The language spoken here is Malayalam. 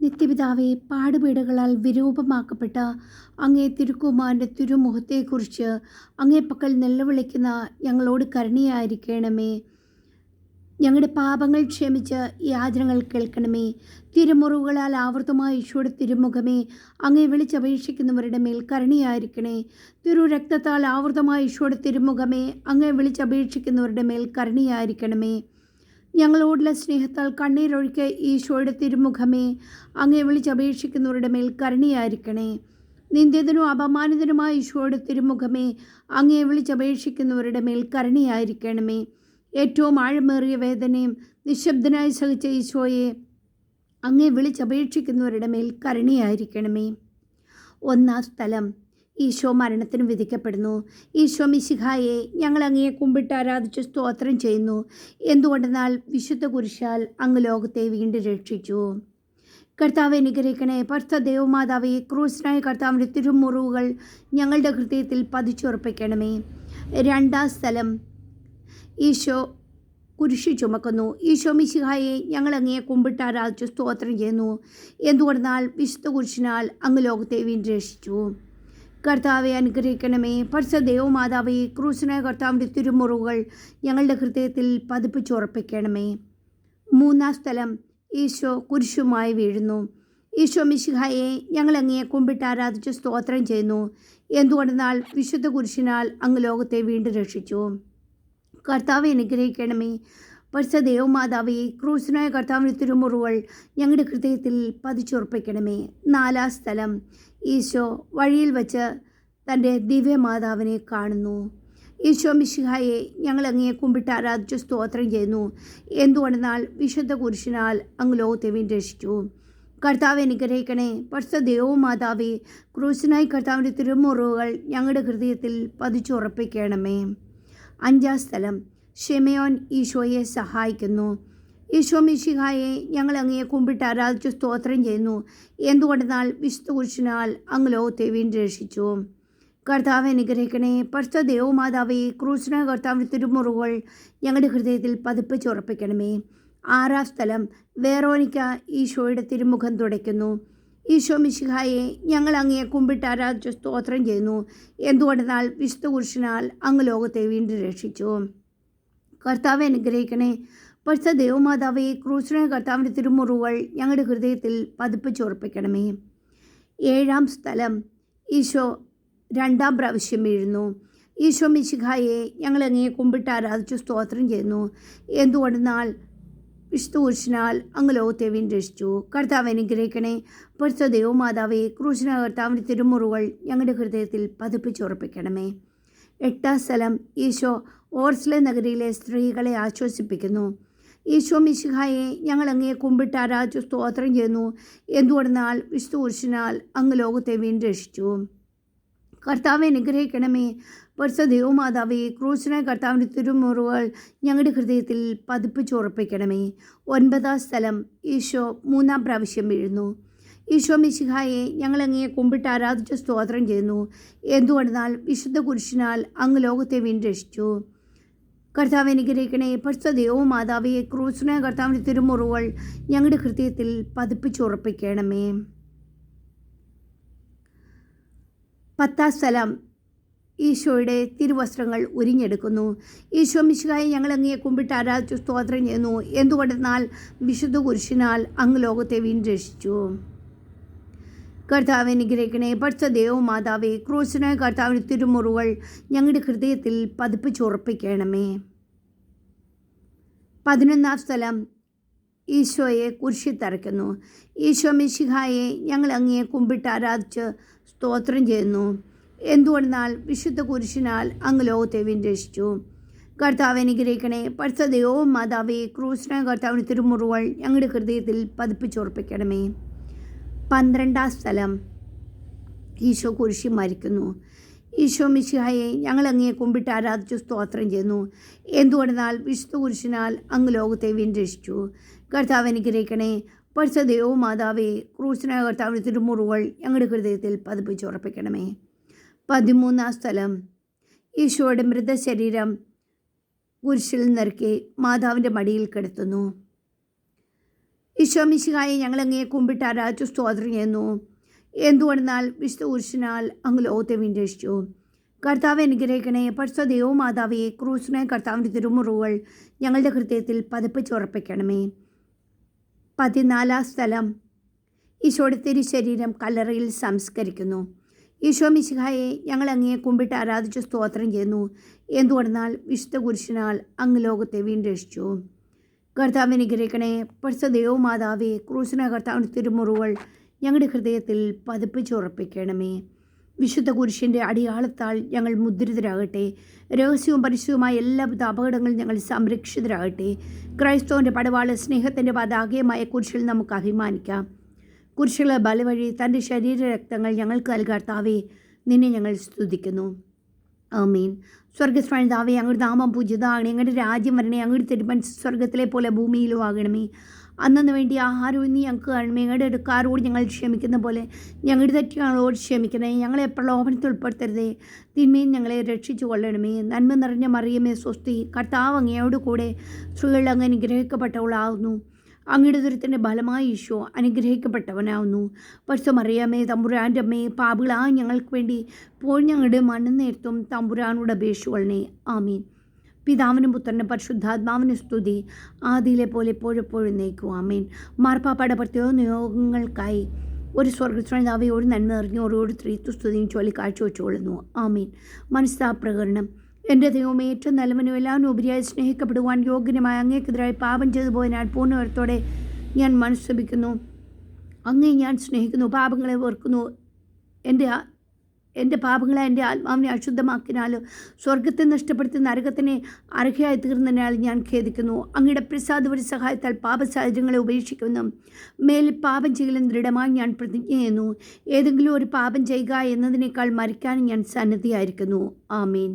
നിത്യപിതാവെ പാടുപീടുകളാൽ വിരൂപമാക്കപ്പെട്ട അങ്ങേ തിരുക്കുമാരന്റെ തിരുമുഖത്തെക്കുറിച്ച് അങ്ങേ പക്കൽ നിലവിളിക്കുന്ന ഞങ്ങളോട് കരുണയായിരിക്കണമേ. ഞങ്ങളുടെ പാപങ്ങൾ ക്ഷമിച്ച് യാചനകൾ കേൾക്കണമേ. തിരുമുറിവുകളാൽ ആവർത്തമായ ഈശോയുടെ തിരുമുഖമേ അങ്ങേ വിളിച്ചപേക്ഷിക്കുന്നവരുടെ മേൽ കരുണയായിരിക്കണേ. തിരു രക്തത്താൽ ആവർത്തമായ ഈശോയുടെ തിരുമുഖമേ അങ്ങേ വിളിച്ചപേക്ഷിക്കുന്നവരുടെ മേൽ കരുണയായിരിക്കണമേ. ഞങ്ങളോടുള്ള സ്നേഹത്താൽ കണ്ണീരൊഴുക്കിയ ഈശോയുടെ തിരുമുഖമേ അങ്ങേ വിളിച്ചപേക്ഷിക്കുന്നവരുടെ മേൽ കരുണയായിരിക്കണേ. നിന്ദ്യതനും അപമാനിതനുമായ ഈശോയുടെ തിരുമുഖമേ അങ്ങേ വിളിച്ചപേക്ഷിക്കുന്നവരുടെ മേൽ കരുണയായിരിക്കണമേ. ഏറ്റവും ആഴമേറിയ വേദനയും നിശബ്ദനായി സഹിച്ച ഈശോയെ അങ്ങേ വിളിച്ചപേക്ഷിക്കുന്നവരുടെ മേൽ കരുണയായിരിക്കണമേ. ഒന്നാം സ്ഥലം. ഈശോ മരണത്തിന് വിധിക്കപ്പെടുന്നു. ഈശോ മിശിഹായെ ഞങ്ങൾ അങ്ങയെ കുമ്പിട്ട് ആരാധിച്ച് സ്തോത്രം ചെയ്യുന്നു. എന്തുകൊണ്ടെന്നാൽ വിശുദ്ധ കുരിശാൽ അങ്ങ് ലോകത്തെ വീണ്ടും രക്ഷിച്ചു. കർത്താവ് അനുഗ്രഹിക്കണേ. ഭർത്ത ദേവമാതാവെ ക്രൂസിനായ കർത്താവിന്റെ തിരുമുറിവുകൾ ഞങ്ങളുടെ ഹൃദയത്തിൽ പതിച്ചുറപ്പിക്കണമേ. രണ്ടാം സ്ഥലം. ഈശോ കുരിശി ചുമക്കുന്നു. ഈശോ മിശിഹായെ ഞങ്ങൾ അങ്ങയെ കുമ്പിട്ട് ആരാധിച്ച് സ്തോത്രം ചെയ്യുന്നു. എന്തുകൊണ്ടെന്നാൽ വിശുദ്ധ കുരിശിനാൽ അങ്ങ് ലോകത്തെ വീണ്ടും രക്ഷിച്ചു. കർത്താവെ അനുഗ്രഹിക്കണമേ. പരിസ ദേവമാതാവെ ക്രൂശന കർത്താവിന്റെ തിരുമുറുകൾ ഞങ്ങളുടെ ഹൃദയത്തിൽ പതിപ്പിച്ചുറപ്പിക്കണമേ മൂന്നാം സ്ഥലം ഈശോ കുരിശുമായി വീഴുന്നു. ഈശോ മിശിഹായെ ഞങ്ങൾ അങ്ങയെ കുമ്പിട്ട് ആരാധിച്ച് സ്തോത്രം ചെയ്യുന്നു. എന്തുകൊണ്ടെന്നാൽ വിശുദ്ധ കുരിശിനാൽ അങ്ങ് ലോകത്തെ വീണ്ടും രക്ഷിച്ചു. കർത്താവെ അനുഗ്രഹിക്കണമേ. പരിസ ദേവമാതാവെ ക്രൂസിനായ കർത്താവിന് തിരുമുറിവുകൾ ഞങ്ങളുടെ ഹൃദയത്തിൽ പതിച്ചുറപ്പിക്കണമേ. നാലാം സ്ഥലം ഈശോ വഴിയിൽ വച്ച് തന്റെ ദിവ്യമാതാവിനെ കാണുന്നു. ഈശോ മിശിഹായെ ഞങ്ങൾ അങ്ങയെ കുമ്പിട്ട് ആരാധിച്ച് സ്തോത്രം ചെയ്യുന്നു. എന്തുകൊണ്ടെന്നാൽ വിശുദ്ധ കുരിശിനാൽ അങ്ങ് ലോകത്തെ വീണ്ടെഷിച്ചു കർത്താവ് അനുഗ്രഹിക്കണേ. പരിസ മാതാവേ ക്രൂസിനായി കർത്താവിന്റെ തിരുമുറിവുകൾ ഞങ്ങളുടെ ഹൃദയത്തിൽ പതിച്ചുറപ്പിക്കണമേ. അഞ്ചാം സ്ഥലം ഷെമയോൻ ഈശോയെ സഹായിക്കുന്നു. ഈശോ മിശിഹായെ ഞങ്ങൾ അങ്ങയെ കുമ്പിട്ട് ആരാധിച്ച് സ്തോത്രം ചെയ്യുന്നു. എന്തുകൊണ്ടെന്നാൽ വിശുദ്ധ കുരിശിനാൽ അങ്ങ് ലോകത്തെ വീണ്ടും രക്ഷിച്ചു. കർത്താവ് അനുഗ്രഹിക്കണേ. പർശ്വ ദേവമാതാവേ ക്രൂശന കർത്താവിന്റെ തിരുമുറുകൾ ഞങ്ങളുടെ ഹൃദയത്തിൽ പതിപ്പിച്ചുറപ്പിക്കണമേ ആറാം സ്ഥലം വേറോനിക്ക ഈശോയുടെ തിരുമുഖം തുടയ്ക്കുന്നു. ഈശോ മിശിഹായെ ഞങ്ങൾ അങ്ങയെ കുമ്പിട്ട് ആരാധിച്ച് സ്തോത്രം ചെയ്യുന്നു. എന്തുകൊണ്ടെന്നാൽ വിശുദ്ധ കുരിശിനാൽ അങ്ങ് ലോകത്തെ വീണ്ടും രക്ഷിച്ചു. കർത്താവ് അനുഗ്രഹിക്കണേ. പഠിച്ച ദേവമാതാവെ ക്രൂശന കർത്താവിന്റെ തിരുമുറിവുകൾ ഞങ്ങളുടെ ഹൃദയത്തിൽ പതിപ്പിച്ചുറപ്പിക്കണമേ ഏഴാം സ്ഥലം ഈശോ രണ്ടാം പ്രാവശ്യം വീഴുന്നു. ഈശോ മിശിഖായെ ഞങ്ങൾ അങ്ങയെ കുമ്പിട്ട് ആരാധിച്ചു സ്തോത്രം ചെയ്യുന്നു. എന്തുകൊണ്ടെന്നാൽ വിഷ്ണുപുരുഷനാൽ അങ്ങ് ലോകത്തെ വീണ്ടും രക്ഷിച്ചു കർത്താവ് അനുഗ്രഹിക്കണേ. പഠിച്ച ദേവമാതാവെ ക്രൂശന കർത്താവിന്റെ തിരുമുറിവുകൾ ഞങ്ങളുടെ ഹൃദയത്തിൽ പതിപ്പിച്ചുറപ്പിക്കണമേ എട്ടാം സ്ഥലം ഈശോ ഓർസ്ലെ നഗരിയിലെ സ്ത്രീകളെ ആശ്വസിപ്പിക്കുന്നു. ഈശോ മിശിഹായെ ഞങ്ങൾ അങ്ങയെ കുമ്പിട്ട് ആരാധിച്ചു സ്തോത്രം ചെയ്യുന്നു. എന്തുകൊണ്ടെന്നാൽ വിശുദ്ധ പുരുഷനാൽ അങ്ങ് ലോകത്തെ വീണ്ടും രക്ഷിച്ചു കർത്താവെ അനുഗ്രഹിക്കണമേ. പുരുഷ ദേവമാതാവെ ക്രൂശന കർത്താവിന്റെ തിരുമുറിവുകൾ ഞങ്ങളുടെ ഹൃദയത്തിൽ പതിപ്പിച്ചുറപ്പിക്കണമേ. ഒൻപതാം സ്ഥലം ഈശോ മൂന്നാം പ്രാവശ്യം വീഴുന്നു. ഈശോ മിശിഹായെ ഞങ്ങൾ അങ്ങയെ കുമ്പിട്ട് ആരാധിച്ച് സ്തോത്രം ചെയ്യുന്നു. എന്തുകൊണ്ടെന്നാൽ വിശുദ്ധ കുരിശിനാൽ അങ്ങ് ലോകത്തെ വീണ്ടും കർത്താവ് അനുഗ്രഹിക്കണേ. പരിശുദ്ധ ദൈവവും മാതാവിയെ ക്രൂസിനെ കർത്താവിന്റെ തിരുമുറിവുകൾ ഞങ്ങളുടെ ഹൃദയത്തിൽ പതിപ്പിച്ചുറപ്പിക്കണമേ പത്താം സ്ഥലം ഈശോയുടെ തിരുവസ്ത്രങ്ങൾ ഉരിഞ്ഞെടുക്കുന്നു. ഈശോ മിശുകായി ഞങ്ങൾ അങ്ങയെ കുമ്പിട്ട് ആരാധിച്ചു സ്തോത്രം ചെയ്യുന്നു. എന്തുകൊണ്ടെന്നാൽ വിശുദ്ധ കുരിശിനാൽ അങ്ങ് ലോകത്തെ വീണ്ടും രക്ഷിച്ചു. കർത്താവ് അനുഗ്രഹിക്കണേ. പഠിച്ച ദേവമാതാവേ ക്രൂശനായ കർത്താവിന്റെ തിരുമുറുകൾ ഞങ്ങളുടെ ഹൃദയത്തിൽ പതിപ്പിച്ചുറപ്പിക്കണമേ പതിനൊന്നാം സ്ഥലം ഈശോയെ കുരിശി തറയ്ക്കുന്നു. ഈശോ മിശിഹായെ ഞങ്ങൾ അങ്ങയെ കുമ്പിട്ട് ആരാധിച്ച് സ്തോത്രം ചെയ്യുന്നു. എന്തുകൊണ്ടെന്നാൽ വിശുദ്ധ കുരിശിനാൽ അങ്ങ് ലോകത്തെ വിന്യസിച്ചു. കർത്താവ് അനുഗ്രഹിക്കണേ. പഠിച്ച ദൈവവും മാതാവേ ക്രൂശന കർത്താവിന് തിരുമുറുകൾ ഞങ്ങളുടെ ഹൃദയത്തിൽ പതിപ്പിച്ചുറപ്പിക്കണമേ പന്ത്രണ്ടാം സ്ഥലം. ഈശോ കുരിശി മരിക്കുന്നു. ഈശോ മിശിഹായെ ഞങ്ങൾ അങ്ങയെ കുമ്പിട്ട് ആരാധിച്ചു സ്തോത്രം ചെയ്യുന്നു. എന്തുകൊണ്ടെന്നാൽ വിശുദ്ധ കുരിശിനാൽ അങ്ങ് ലോകത്തെ വിന്യസിച്ചു കർത്താവ് അനുഗ്രഹിക്കണേ പഠിച്ച ദൈവവും മാതാവെ ക്രൂശനായ കർത്താവിന് തിരുമുറിവുകൾ ഞങ്ങളുടെ ഹൃദയത്തിൽ പതിപ്പിച്ചുറപ്പിക്കണമേ പതിമൂന്നാം സ്ഥലം. ഈശോയുടെ മൃതശരീരം കുരിശിൽ നിറക്കി മാതാവിന്റെ മടിയിൽ കിടത്തുന്നു. ഈശോ മിശിഹായെ ഞങ്ങളങ്ങയെ കുമ്പിട്ട് ആരാധിച്ചു സ്തോത്രം ചെയ്യുന്നു എന്തുകൊണ്ടെന്നാൽ വിശുദ്ധ പുരുഷനാൽ അങ്ങ് ലോകത്തെ വീണ്ടെഷിച്ചു കർത്താവ് അനുഗ്രഹിക്കണേ. പഠിച്ച ദൈവമാതാവേ ക്രൂസിനെ കർത്താവിന്റെ തിരുമുറിവുകൾ ഞങ്ങളുടെ ഹൃദയത്തിൽ പതിപ്പിച്ച് ഉറപ്പിക്കണമേ. പതിനാലാം സ്ഥലം. ഈശോയുടെ തിരുശരീരം കല്ലറയിൽ സംസ്കരിക്കുന്നു. ഈശോ മിശിഹായെ ഞങ്ങൾ അങ്ങയെ കുമ്പിട്ട് ആരാധിച്ചു സ്തോത്രം ചെയ്യുന്നു. എന്തുകൊണ്ടെന്നാൽ വിശുദ്ധ കുരിശിനാൽ അങ്ങ് ലോകത്തെ വീണ്ടെഷിച്ചു കർത്താവ് അനുഗ്രഹിക്കണേ. പരിശുദ്ധ ദൈവമാതാവേ ക്രൂശന കർത്താവിന് തിരുമുറിവുകൾ ഞങ്ങളുടെ ഹൃദയത്തിൽ പതിപ്പിച്ചുറപ്പിക്കണമേ. വിശുദ്ധ കുരിശിന്റെ അടിയാളത്താൽ ഞങ്ങൾ മുദ്രിതരാകട്ടെ. രഹസ്യവും പരിശുദ്ധവുമായ എല്ലാവിധ അപകടങ്ങളും ഞങ്ങൾ സംരക്ഷിതരാകട്ടെ. ക്രൈസ്തവന്റെ പടവാള സ്നേഹത്തിന്റെ പതാകയമായ കുരിശിൽ നമുക്ക് അഭിമാനിക്കാം. കുരിശുള്ള ബലവഴി തന്റെ ശരീരരക്തങ്ങൾ ഞങ്ങൾക്ക് നൽകാർത്താവേ നിന്നെ ഞങ്ങൾ സ്തുതിക്കുന്നു. ആമീൻ. സ്വർഗസ്വാനിതാവേ അങ്ങയുടെ നാമം പൂജിതാകണേ അങ്ങോട്ട് രാജ്യം വരണേ അങ്ങയുടെ തിരുമനസ് സ്വർഗത്തിലെ പോലെ ഭൂമിയിലും ആകണമേ അന്നു വേണ്ടി ആഹാരവും നീ ഞങ്ങൾക്ക് കാണണമേ ഞങ്ങളുടെ എടുക്കാരോട് ഞങ്ങൾ ക്ഷമിക്കുന്ന പോലെ ഞങ്ങളുടെ തെറ്റുകളോട് ക്ഷമിക്കണേ ഞങ്ങളെ പ്രലോഭനത്തിൽ ഉൾപ്പെടുത്തരുതേ. തിന്മയും ഞങ്ങളെ രക്ഷിച്ചു കൊള്ളണമേ. നന്മ നിറഞ്ഞ മറിയമേ സ്വസ്തി കർത്താവ് അങ്ങയോട് കൂടെ സ്ത്രീകൾ അങ്ങ് അനുഗ്രഹിക്കപ്പെട്ടവളാകുന്നു. അങ്ങയുടെ ദുരിതത്തിന്റെ ബലമായ ഈശോ അനുഗ്രഹിക്കപ്പെട്ടവനാവുന്നു. പക്ഷെ അറിയാമേ തമ്പുരാന്റെ അമ്മേ പാപികളാ ഞങ്ങൾക്ക് വേണ്ടി പോൾ ഞങ്ങളുടെ മണ്ണ് നേരത്തും തമ്പുരാനോട് അപേക്ഷകളെ ആമീൻ. പിതാവിനും പുത്രനും പരിശുദ്ധാത്മാവിന് സ്തുതി. ആദിയിലെ പോലെ എപ്പോഴെപ്പോഴും നയിക്കും ആമീൻ. മാർപ്പാപ്പയുടെ പ്രത്യേക നിയോഗങ്ങൾക്കായി ഒരു സ്വർഗസ്വനാവെ ഒരു നന്മ നിറഞ്ഞ ഓരോരു സ്ത്രീത്വ സ്തുതിയും ചൊല്ലി കാഴ്ചവെച്ചുകൊള്ളുന്നു ആമീൻ മനസ്സാപ്രകരണം എന്റെ ദൈവമേ ഏറ്റവും നല്ലവനും എല്ലാം ഉപരിയായി സ്നേഹിക്കപ്പെടുവാൻ യോഗ്യനുമായ അങ്ങേക്കെതിരായി പാപം ചെയ്തു പോയതിനാൽ പൂർണവരത്തോടെ ഞാൻ മനസ്സപിക്കുന്നു. അങ്ങേ ഞാൻ സ്നേഹിക്കുന്നു പാപങ്ങളെ വെറുക്കുന്നു. എന്റെ എന്റെ പാപങ്ങളെ എന്റെ ആത്മാവിനെ അശുദ്ധമാക്കിനാലും സ്വർഗത്തെ നഷ്ടപ്പെടുത്തി നരകത്തിനെ അർഹയായി തീർന്നതിനാൽ ഞാൻ ഖേദിക്കുന്നു. അങ്ങയുടെ പ്രസാദപരി സഹായത്താൽ പാപ സാഹചര്യങ്ങളെ ഉപേക്ഷിക്കുന്നു. മേലിൽ പാപം ചെയ്യലും ദൃഢമായി ഞാൻ പ്രതിജ്ഞ ചെയ്യുന്നു. ഏതെങ്കിലും ഒരു പാപം ചെയ്യുക എന്നതിനേക്കാൾ മരിക്കാൻ ഞാൻ സന്നദ്ധയായിരിക്കുന്നു. ആമീൻ.